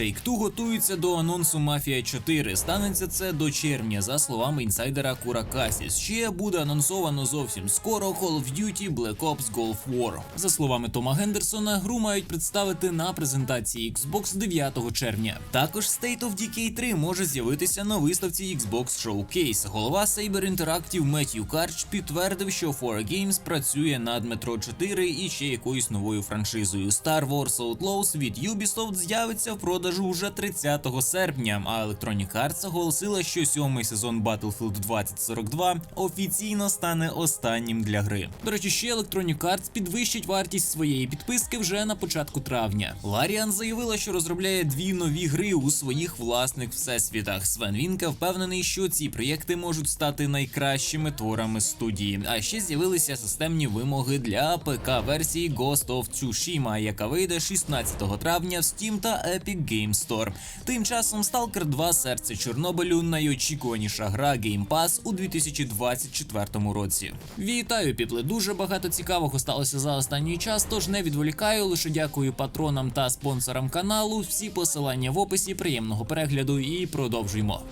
Take-Two готується до анонсу Mafia 4. Станеться це до червня, за словами інсайдера Кура Касіс. Ще буде анонсовано зовсім скоро Call of Duty Black Ops Gulf War. За словами Тома Гендерсона, гру мають представити на презентації Xbox 9 червня. Також State of Decay 3 може з'явитися на виставці Xbox Showcase. Голова Saber Interactive Меттью Карч підтвердив, що 4Games працює над Metro 4 і ще якоюсь новою франшизою. Star Wars Outlaws від Ubisoft з'явиться в продажу вже 30 серпня. А Electronic Arts оголосила, що сьомий сезон Battlefield 2042 офіційно стане останнім для гри. До речі, ще Electronic Arts підвищить вартість своєї підписки вже на початку травня. Larian заявила, що розробляє дві нові гри у своїх власних всесвітах. Свен Вінка впевнений, що ці проєкти можуть стати найкращими творами студії. А ще з'явилися системні вимоги для ПК-версії Ghost of Tsushima, яка вийде 16 травня в Steam та Epic Game Store. Тим часом Stalker 2 Серце Чорнобилю найочікуваніша гра Game Pass у 2024 році. Вітаю, піпли! Дуже багато цікавого сталося за останній час, тож не відволікаю. Лише дякую патронам та спонсорам каналу. Всі посилання в описі. Приємного перегляду і продовжуємо.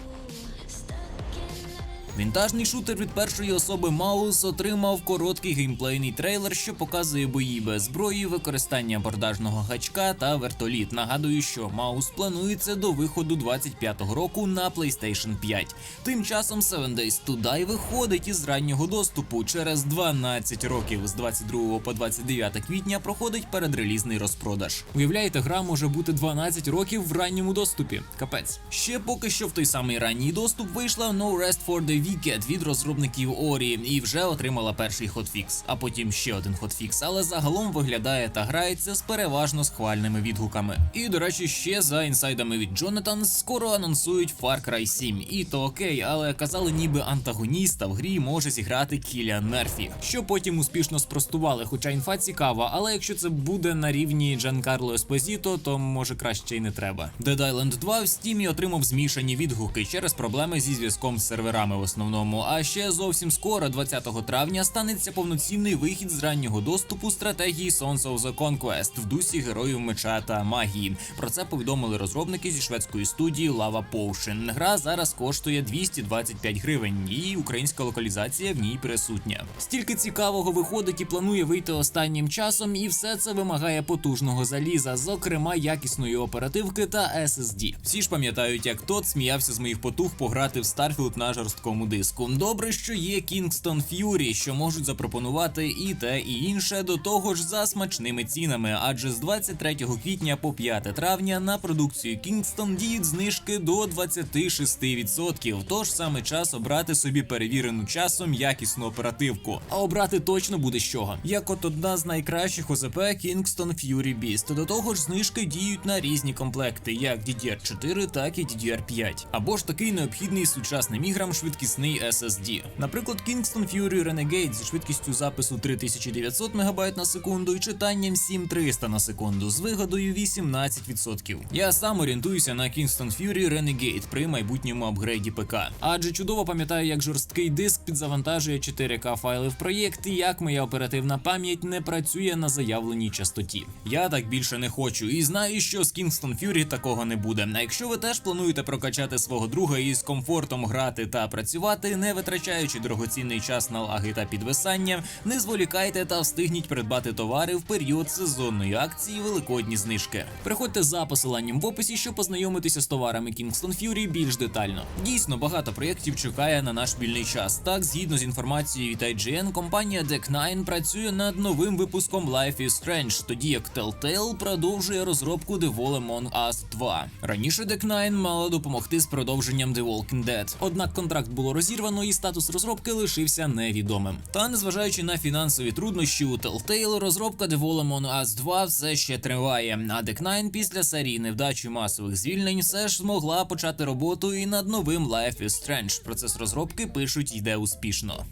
Вінтажний шутер від першої особи Маус отримав короткий геймплейний трейлер, що показує бої без зброї, використання абордажного гачка та вертоліт. Нагадую, що Маус планується до виходу 25-го року на PlayStation 5. Тим часом Seven Days to Die виходить із раннього доступу. Через 12 років з 22 по 29 квітня проходить передрелізний розпродаж. Уявляєте, гра може бути 12 років в ранньому доступі. Капець. Ще поки що в той самий ранній доступ вийшла No Rest for the Wicked від розробників Орі і вже отримала перший хотфікс, а потім ще один хотфікс, але загалом виглядає та грається з переважно схвальними відгуками. І до речі, ще за інсайдами від Джонатан скоро анонсують Far Cry 7. І то окей, але казали, ніби антагоніста в грі може зіграти Кіліан Мерфі, що потім успішно спростували. Хоча інфа цікава, але якщо це буде на рівні Джанкарло Еспозіто, то може краще й не треба. Dead Island 2 в Steam отримав змішані відгуки через проблеми зі зв'язком з серверами основному. А ще зовсім скоро, 20 травня, станеться повноцінний вихід з раннього доступу стратегії Sons of the Conquest в дусі героїв меча та магії. Про це повідомили розробники зі шведської студії Lava Potion. Гра зараз коштує 225 гривень, і українська локалізація в ній присутня. Стільки цікавого виходить і планує вийти останнім часом, і все це вимагає потужного заліза, зокрема якісної оперативки та SSD. Всі ж пам'ятають, як тот сміявся з моїх потуг пограти в Starfield на жорсткому диску. Добре, що є Kingston Fury, що можуть запропонувати і те, і інше до того ж за смачними цінами. Адже з 23 квітня по 5 травня на продукцію Kingston діють знижки до 26%. Тож саме час обрати собі перевірену часом якісну оперативку. А обрати точно буде з чого. Як от одна з найкращих ОЗП Kingston Fury Beast. До того ж, знижки діють на різні комплекти, як DDR4, так і DDR5. Або ж такий необхідний сучасним іграм швидкісний SSD. Наприклад, Kingston Fury Renegade зі швидкістю запису 3900 МБ на секунду і читанням 7300 на секунду з вигодою 18%. Я сам орієнтуюся на Kingston Fury Renegade при майбутньому апгрейді ПК. Адже чудово пам'ятаю, як жорсткий диск підзавантажує 4К файли в проєкт і як моя оперативна пам'ять не працює на заявленій частоті. Я так більше не хочу і знаю, що з Kingston Fury такого не буде. А якщо ви теж плануєте прокачати свого друга і з комфортом грати та працювати, не витрачаючи дорогоцінний час на лаги та підвисання, не зволікайте та встигніть придбати товари в період сезонної акції великодні знижки. Приходьте за посиланням в описі, щоб познайомитися з товарами Kingston Fury більш детально. Дійсно, багато проєктів чекає на наш вільний час. Так, згідно з інформацією від IGN, компанія Deck9 працює над новим випуском Life is Strange, тоді як Telltale продовжує розробку The Wall Among Us 2. Раніше Deck9 мала допомогти з продовженням The Walking Dead. Однак контракт було розірвано і статус розробки лишився невідомим. Та незважаючи на фінансові труднощі у Telltale, розробка Among Us 2 все ще триває. А Deck9 після серії невдач і масових звільнень все ж змогла почати роботу і над новим Life is Strange. Процес розробки пишуть йде успішно.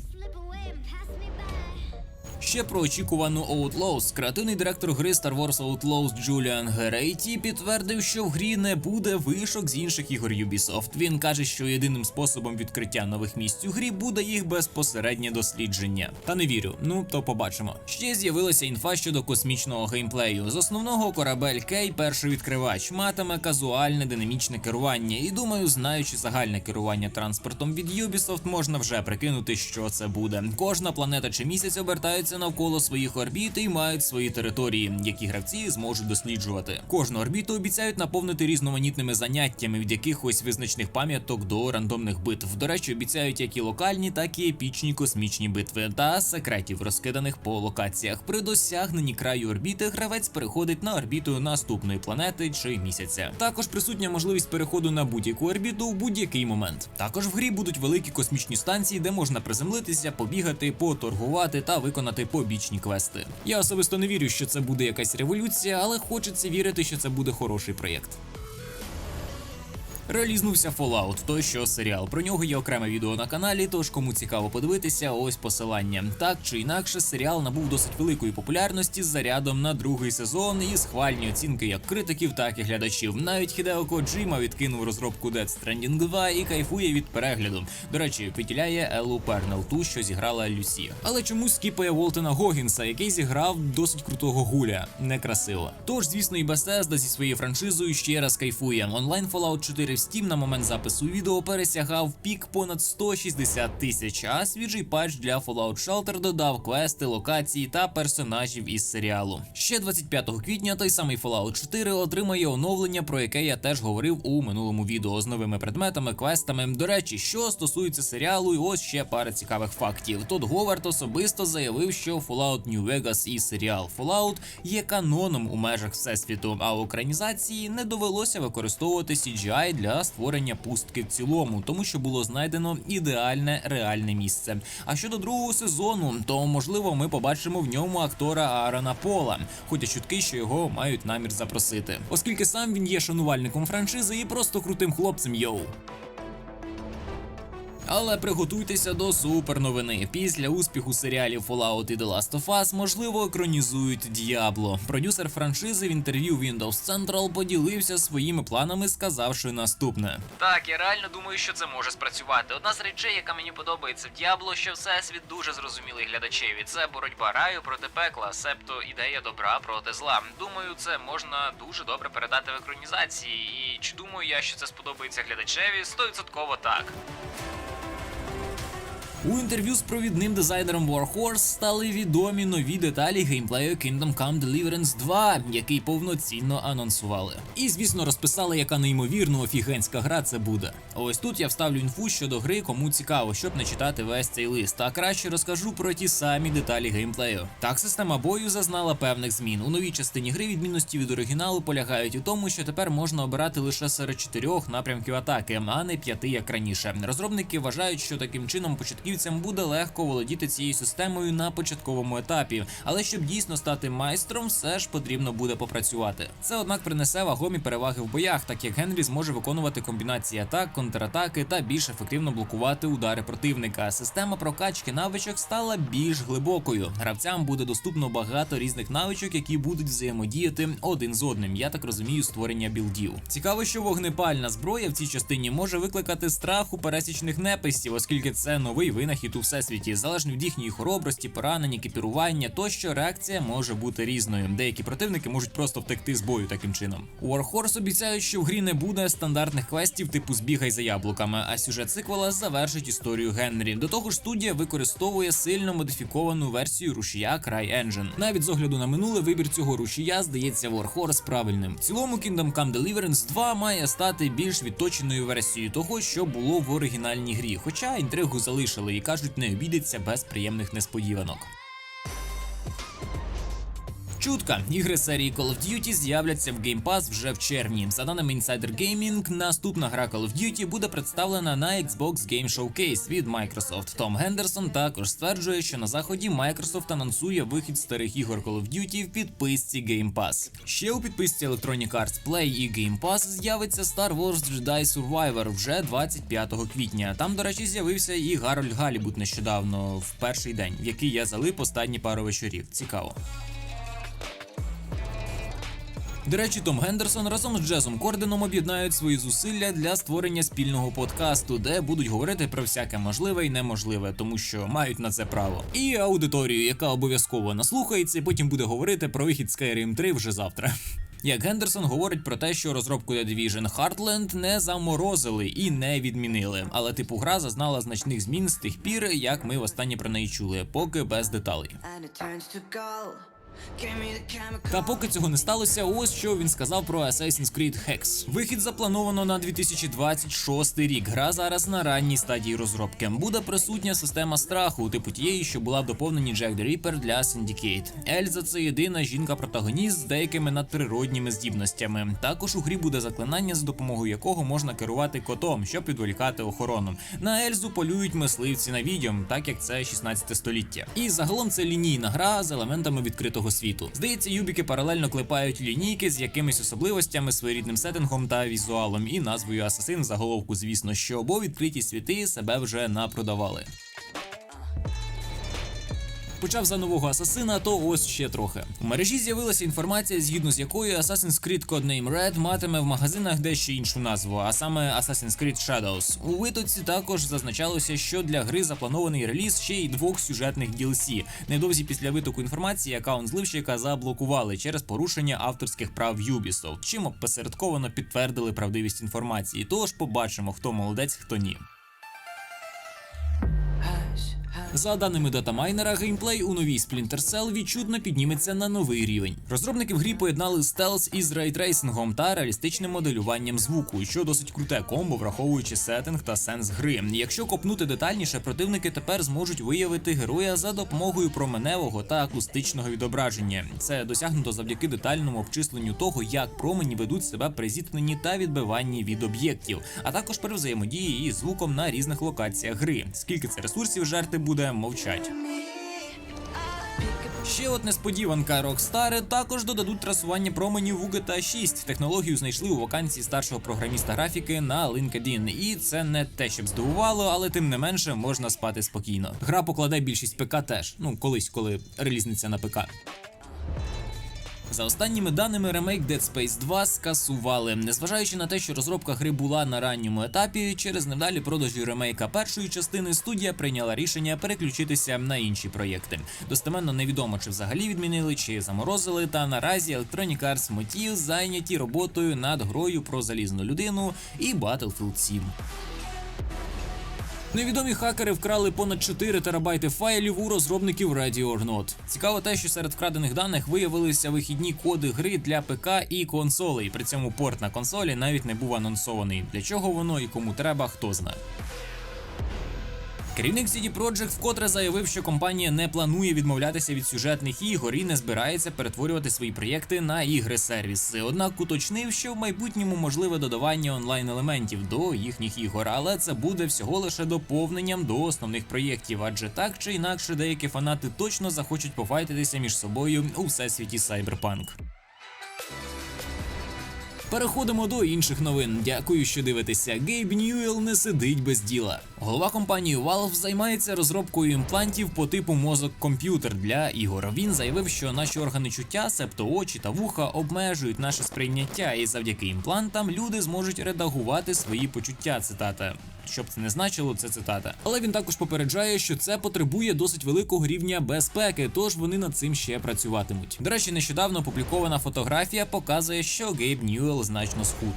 Ще про очікувану Outlaws. Креативний директор гри Star Wars Outlaws Джуліан Герейті підтвердив, що в грі не буде вишок з інших ігор Ubisoft. Він каже, що єдиним способом відкриття нових місць у грі буде їх безпосереднє дослідження. Та не вірю. Ну то побачимо. Ще з'явилася інфа щодо космічного геймплею. З основного корабель Кей, перший відкривач, матиме казуальне динамічне керування. І думаю, знаючи загальне керування транспортом від Ubisoft, можна вже прикинути, що це буде. Кожна планета чи місяць обертаються навколо своїх орбіт і мають свої території, які гравці зможуть досліджувати. Кожну орбіту обіцяють наповнити різноманітними заняттями від якихось визначних пам'яток до рандомних битв. До речі, обіцяють як і локальні, так і епічні космічні битви та секретів, розкиданих по локаціях. При досягненні краю орбіти гравець переходить на орбіту наступної планети чи місяця. Також присутня можливість переходу на будь-яку орбіту в будь-який момент. Також в грі будуть великі космічні станції, де можна приземлитися, побігати, поторгувати та виконати побічні квести. Я особисто не вірю, що це буде якась революція, але хочеться вірити, що це буде хороший проєкт. Релізнувся Fallout, той що серіал. Про нього є окреме відео на каналі, тож кому цікаво подивитися, ось посилання. Так чи інакше, серіал набув досить великої популярності з зарядом на другий сезон і схвальні оцінки як критиків, так і глядачів. Навіть Хідео Коджима відкинув розробку Death Stranding 2 і кайфує від перегляду. До речі, виділяє Еллу Пернел, ту, що зіграла Люсі. Але чомусь скіпає Волтена Гогінса, який зіграв досить крутого гуля. Некрасиво. Тож, звісно, і Bethesda зі своєю франшизою ще раз кайфує. Онлайн Fallout 4 в Steam на момент запису відео пересягав пік понад 160 тисяч, а свіжий патч для Fallout Shelter додав квести, локації та персонажів із серіалу. Ще 25 квітня той самий Fallout 4 отримає оновлення, про яке я теж говорив у минулому відео з новими предметами, квестами. До речі, що стосується серіалу, і ось ще пара цікавих фактів. Тодд Говард особисто заявив, що Fallout New Vegas і серіал Fallout є каноном у межах всесвіту, а у екранізації не довелося використовувати CGI для створення пустки в цілому, тому що було знайдено ідеальне реальне місце. А щодо другого сезону, то можливо ми побачимо в ньому актора Аарона Пола, хоча чутки, що його мають намір запросити, оскільки сам він є шанувальником франшизи і просто крутим хлопцем йоу. Але приготуйтеся до суперновини. Після успіху серіалів Fallout і The Last of Us, можливо, екранізують Діабло. Продюсер франшизи в інтерв'ю Windows Central поділився своїми планами, сказавши наступне: Так, я реально думаю, що це може спрацювати. Одна з речей, яка мені подобається в Діабло, що всесвіт дуже зрозумілий глядачеві. Це боротьба раю проти пекла, себто ідея добра проти зла. Думаю, це можна дуже добре передати в екранізації. І чи думаю я, що це сподобається глядачеві? Стовідсотково так. У інтерв'ю з провідним дизайнером Warhorse стали відомі нові деталі геймплею Kingdom Come Deliverance 2, який повноцінно анонсували. І звісно розписали, яка неймовірно офігенська гра це буде. Ось тут я вставлю інфу щодо гри, кому цікаво, щоб не читати весь цей лист. А краще розкажу про ті самі деталі геймплею. Так, система бою зазнала певних змін. У новій частині гри відмінності від оригіналу полягають у тому, що тепер можна обирати лише серед чотирьох напрямків атаки, а не п'яти як раніше. Розробники вважають, що таким чином початківцям буде легко володіти цією системою на початковому етапі, але щоб дійсно стати майстром, все ж потрібно буде попрацювати. Це однак принесе вагомі переваги в боях, так як Генрі зможе виконувати комбінації атак, контратаки та більш ефективно блокувати удари противника. Система прокачки навичок стала більш глибокою. Гравцям буде доступно багато різних навичок, які будуть взаємодіяти один з одним. Я так розумію, створення білдів. Цікаво, що вогнепальна зброя в цій частині може викликати страх у пересічних неписів, оскільки це новий винахід у всесвіті. Залежно від їхньої хоробрості, поранень, екіпірування, тощо реакція може бути різною. Деякі противники можуть просто втекти з бою таким чином. Warhorse обіцяють, що в грі не буде стандартних квестів типу збігай за яблуками, а сюжет циквела завершить історію Генрі. До того ж, студія використовує сильно модифіковану версію рушія CryEngine. Навіть з огляду на минуле вибір цього рушія здається Warhorse правильним. В цілому Kingdom Come Deliverance 2 має стати більш відточеною версією того, що було в оригінальній грі. Хоча інтригу залишили і кажуть, не обійдеться без приємних несподіванок. Чутка, ігри серії Call of Duty з'являться в Game Pass вже в червні. За даними Insider Gaming, наступна гра Call of Duty буде представлена на Xbox Game Showcase від Microsoft. Том Гендерсон також стверджує, що на заході Microsoft анонсує вихід старих ігор Call of Duty в підписці Game Pass. Ще у підписці Electronic Arts Play і Game Pass з'явиться Star Wars Jedi Survivor вже 25 квітня. Там, до речі, з'явився і Гарольд Галібут нещодавно в перший день, в який я залип останні пару вечорів. Цікаво. До речі, Том Гендерсон разом з Джезом Корденом об'єднають свої зусилля для створення спільного подкасту, де будуть говорити про всяке можливе і неможливе, тому що мають на це право. І аудиторію, яка обов'язково наслухається, і потім буде говорити про вихід Skyrim 3 вже завтра. Як Гендерсон говорить про те, що розробку The Division Heartland не заморозили і не відмінили, але типу гра зазнала значних змін з тих пір, як ми востаннє про неї чули, поки без деталей. and it turns to gold. Та поки цього не сталося, ось що він сказав про Assassin's Creed Hex. Вихід заплановано на 2026 рік. Гра зараз на ранній стадії розробки. Буде присутня система страху, типу тієї, що була в доповненні Jack the Ripper для Syndicate. Ельза це єдина жінка-протагоніст з деякими надприродніми здібностями. Також у грі буде заклинання, за допомогою якого можна керувати котом, щоб відволікати охорону. На Ельзу полюють мисливці на відьом, так як це 16 століття. І загалом це лінійна гра з елементами відкритого світу. Здається, юбіки паралельно клепають лінійки з якимись особливостями, своєрідним сеттингом та візуалом, і назвою Асасин заголовку, звісно, що обо відкриті світи себе вже напродавали. Почав за нового асасина, то ось ще трохи. У мережі з'явилася інформація, згідно з якою Assassin's Creed Codename Red матиме в магазинах дещо іншу назву, а саме Assassin's Creed Shadows. У витоці також зазначалося, що для гри запланований реліз ще й двох сюжетних DLC. Невдовзі після витоку інформації аккаунт зливщика заблокували через порушення авторських прав Ubisoft, чим опосередковано підтвердили правдивість інформації. Тож побачимо, хто молодець, хто ні. За даними датамайнера, геймплей у новій Splinter Cell відчутно підніметься на новий рівень. Розробники в грі поєднали стелс із рейтрейсингом та реалістичним моделюванням звуку, що досить круте комбо, враховуючи сеттинг та сенс гри. Якщо копнути детальніше, противники тепер зможуть виявити героя за допомогою променевого та акустичного відображення. Це досягнуто завдяки детальному обчисленню того, як промені ведуть себе при зіткненні та відбиванні від об'єктів, а також при взаємодії із звуком на різних локаціях гри. Скільки це ресурсів жерти буде, мовчать. Ще от несподіванка Rockstar також додадуть трасування променів у GTA 6. Технологію знайшли у вакансії старшого програміста графіки на LinkedIn. І це не те, щоб здивувало, але тим не менше можна спати спокійно. Гра покладе більшість ПК теж. Ну колись, коли релізниця на ПК. За останніми даними, ремейк Dead Space 2 скасували. Незважаючи на те, що розробка гри була на ранньому етапі, через невдалі продажі ремейка першої частини студія прийняла рішення переключитися на інші проєкти. Достеменно невідомо, чи взагалі відмінили, чи заморозили. Та наразі Electronic Arts Motive зайняті роботою над грою про залізну людину і Battlefield 7. Невідомі хакери вкрали понад 4 терабайти файлів у розробників Ready or Цікаво те, що серед вкрадених даних виявилися вихідні коди гри для ПК і консолей. При цьому порт на консолі навіть не був анонсований. Для чого воно і кому треба, хто знає. Керівник CD Projekt вкотре заявив, що компанія не планує відмовлятися від сюжетних ігор і не збирається перетворювати свої проєкти на ігри-сервіси. Однак уточнив, що в майбутньому можливе додавання онлайн-елементів до їхніх ігор, але це буде всього лише доповненням до основних проєктів, адже так чи інакше деякі фанати точно захочуть пофайтитися між собою у всесвіті Cyberpunk. Переходимо до інших новин. Дякую, що дивитеся. Гейб Ньюел не сидить без діла. Голова компанії Valve займається розробкою імплантів по типу мозок-комп'ютер для ігор. Він заявив, що наші органи чуття, себто очі та вуха, обмежують наше сприйняття, і завдяки імплантам люди зможуть редагувати свої почуття. Цитата. Щоб це не значило, це цитата. Але він також попереджає, що це потребує досить великого рівня безпеки, тож вони над цим ще працюватимуть. До речі, нещодавно опублікована фотографія показує, що Гейб Ньюел значно схуд.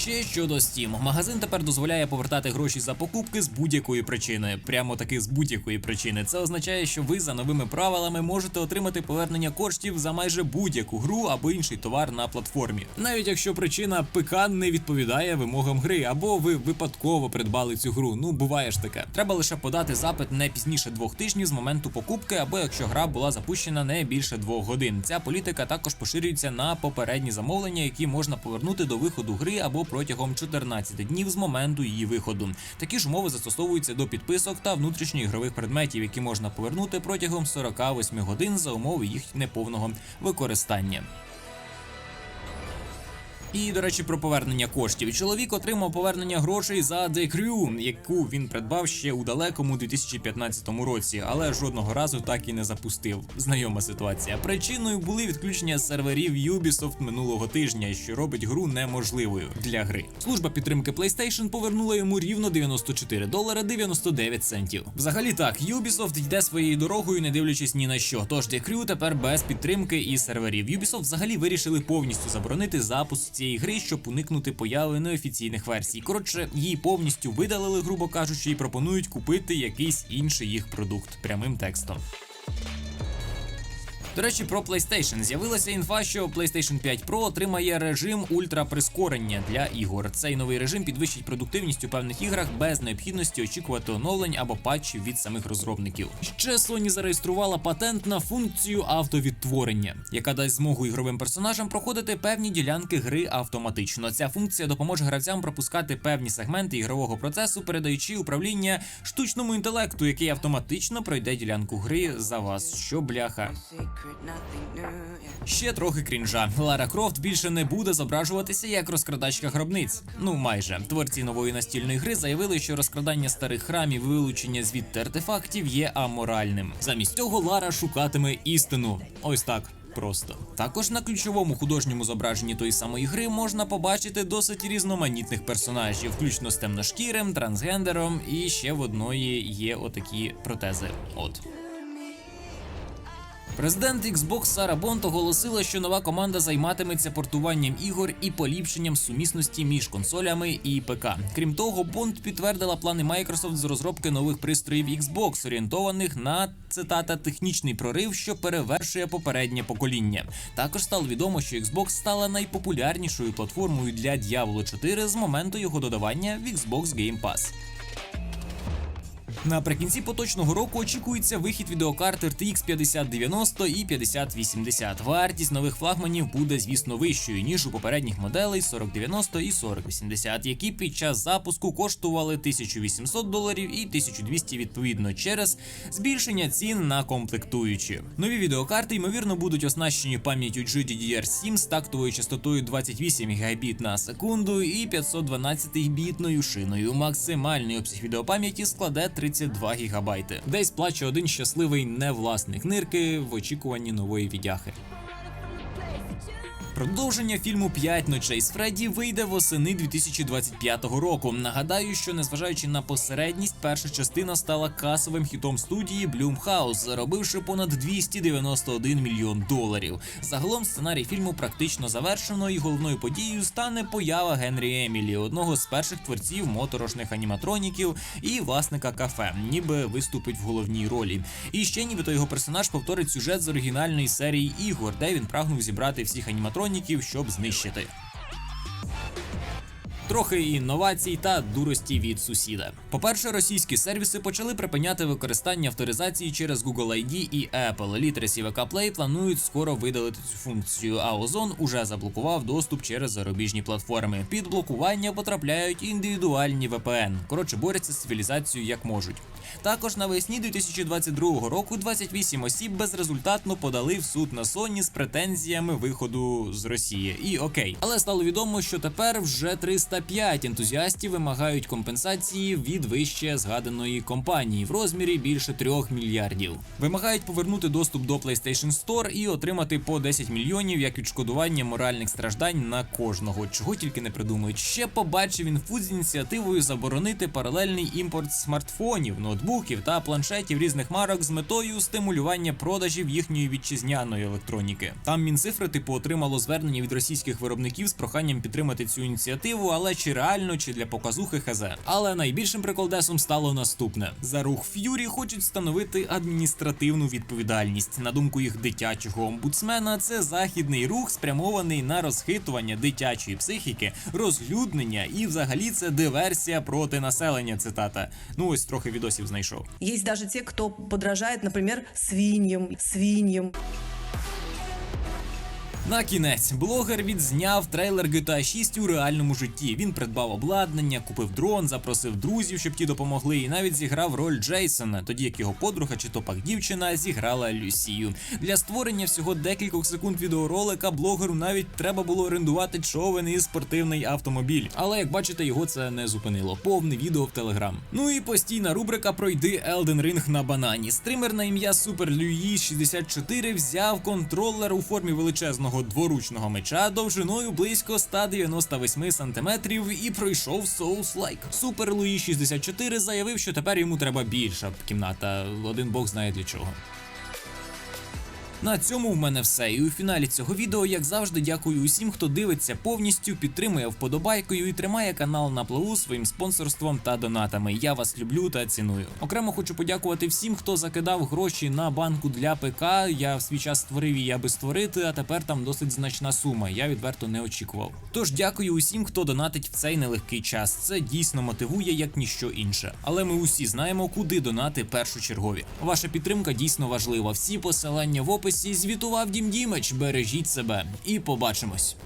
Ще щодо Steam. магазин тепер дозволяє повертати гроші за покупки з будь-якої причини. Прямо таки з будь-якої причини. Це означає, що ви за новими правилами можете отримати повернення коштів за майже будь-яку гру або інший товар на платформі. Навіть якщо причина ПК не відповідає вимогам гри, або ви випадково придбали цю гру. Ну буває ж таке. Треба лише подати запит не пізніше двох тижнів з моменту покупки, або якщо гра була запущена не більше двох годин. Ця політика також поширюється на попередні замовлення, які можна повернути до виходу гри або протягом 14 днів з моменту її виходу. Такі ж умови застосовуються до підписок та внутрішньоігрових предметів, які можна повернути протягом 48 годин за умови їх неповного використання. І, до речі, про повернення коштів. Чоловік отримав повернення грошей за The Crew, яку він придбав ще у далекому 2015 році, але жодного разу так і не запустив. Знайома ситуація. Причиною були відключення серверів Ubisoft минулого тижня, що робить гру неможливою для гри. Служба підтримки PlayStation повернула йому рівно 94 долари 99 центів. Взагалі так, Ubisoft йде своєю дорогою, не дивлячись ні на що. Тож The Crew тепер без підтримки і серверів. Ubisoft взагалі вирішили повністю заборонити запуск цієї гри, щоб уникнути появи неофіційних версій. Коротше, її повністю видалили, грубо кажучи, і пропонують купити якийсь інший їх продукт прямим текстом. До речі, про PlayStation з'явилася інфа, що PlayStation 5 Pro отримає режим ультраприскорення для ігор. Цей новий режим підвищить продуктивність у певних іграх без необхідності очікувати оновлень або патчів від самих розробників. Ще Sony зареєструвала патент на функцію автовідтворення, яка дасть змогу ігровим персонажам проходити певні ділянки гри автоматично. Ця функція допоможе гравцям пропускати певні сегменти ігрового процесу, передаючи управління штучному інтелекту, який автоматично пройде ділянку гри за вас. Що бляха. Ще трохи крінжа. Лара Крофт більше не буде зображуватися як розкрадачка гробниць. Ну майже творці нової настільної гри заявили, що розкрадання старих храмів вилучення звідти артефактів є аморальним. Замість цього Лара шукатиме істину. Ось так. Просто також на ключовому художньому зображенні тої самої гри можна побачити досить різноманітних персонажів, включно з темношкірим, трансгендером, і ще в одної є отакі протези. От. Президент Xbox Сара Бонд оголосила, що нова команда займатиметься портуванням ігор і поліпшенням сумісності між консолями і ПК. Крім того, Бонд підтвердила плани Microsoft з розробки нових пристроїв Xbox, орієнтованих на цитата технічний прорив, що перевершує попереднє покоління. Також стало відомо, що Xbox стала найпопулярнішою платформою для Diablo 4 з моменту його додавання в Xbox Game Pass. Наприкінці поточного року очікується вихід відеокарт RTX 5090 і 5080. Вартість нових флагманів буде, звісно, вищою ніж у попередніх моделей 4090 і 4080, які під час запуску коштували 1800 доларів і 1200 відповідно через збільшення цін на комплектуючі. Нові відеокарти ймовірно будуть оснащені пам'яттю GDDR7 з тактовою частотою 28 Гбіт на секунду і 512 бітною шиною. Максимальний обсяг відеопам'яті складе 32 гігабайти. Десь плаче один щасливий невласник нирки в очікуванні нової відяхи. Продовження фільму «П'ять ночей з Фредді вийде восени 2025 року. Нагадаю, що незважаючи на посередність, перша частина стала касовим хітом студії Blumhouse, заробивши понад 291 мільйон доларів. Загалом сценарій фільму практично завершено, і головною подією стане поява Генрі Емілі, одного з перших творців моторошних аніматроніків і власника кафе, ніби виступить в головній ролі. І ще нібито його персонаж повторить сюжет з оригінальної серії ігор, де він прагнув зібрати всіх аніматроніків, щоб знищити. Трохи інновацій та дурості від сусіда. По-перше, російські сервіси почали припиняти використання авторизації через Google ID і Apple. Літресі VK Play планують скоро видалити цю функцію, а Озон уже заблокував доступ через зарубіжні платформи. Під блокування потрапляють індивідуальні VPN. Коротше, борються з цивілізацією як можуть. Також навесні 2022 року 28 осіб безрезультатно подали в суд на Sony з претензіями виходу з Росії. І окей, але стало відомо, що тепер вже 305 ентузіастів вимагають компенсації від вище згаданої компанії в розмірі більше 3 мільярдів. Вимагають повернути доступ до PlayStation Store і отримати по 10 мільйонів як відшкодування моральних страждань на кожного, чого тільки не придумають. Ще побачив інфу з ініціативою заборонити паралельний імпорт смартфонів, ноутбуків та планшетів різних марок з метою стимулювання продажів їхньої вітчизняної електроніки. Там Мінцифри типу отримало звернення від російських виробників з проханням підтримати цю ініціативу, але знала, чи реально, чи для показухи ХЗ. Але найбільшим приколдесом стало наступне: за рух Ф'юрі хочуть встановити адміністративну відповідальність. На думку їх дитячого омбудсмена, це західний рух спрямований на розхитування дитячої психіки, розлюднення і, взагалі, це диверсія проти населення. Цитата. Ну ось трохи відосів знайшов. Есть даже те, кто подражает, например, свиньям, свиньям. На кінець блогер відзняв трейлер GTA 6 у реальному житті. Він придбав обладнання, купив дрон, запросив друзів, щоб ті допомогли, і навіть зіграв роль Джейсона, тоді як його подруга чи то пак дівчина зіграла Люсію. Для створення всього декількох секунд відеоролика блогеру навіть треба було орендувати човен і спортивний автомобіль. Але як бачите, його це не зупинило. Повне відео в Телеграм. Ну і постійна рубрика Пройди Elden Ring на банані. Стример на ім'я Super Luyi 64 взяв контролер у формі величезного дворучного меча довжиною близько 198 сантиметрів і пройшов Souls-like. Super Луї 64 заявив, що тепер йому треба більша кімната. Один бог знає для чого. На цьому в мене все. І у фіналі цього відео, як завжди, дякую усім, хто дивиться повністю, підтримує вподобайкою і тримає канал на плаву своїм спонсорством та донатами. Я вас люблю та ціную. Окремо хочу подякувати всім, хто закидав гроші на банку для ПК. Я в свій час створив її, аби створити, а тепер там досить значна сума. Я відверто не очікував. Тож дякую усім, хто донатить в цей нелегкий час. Це дійсно мотивує як ніщо інше. Але ми усі знаємо, куди донати першочергові. Ваша підтримка дійсно важлива. Всі посилання в описі звітував Дім Дімич. Бережіть себе і побачимось.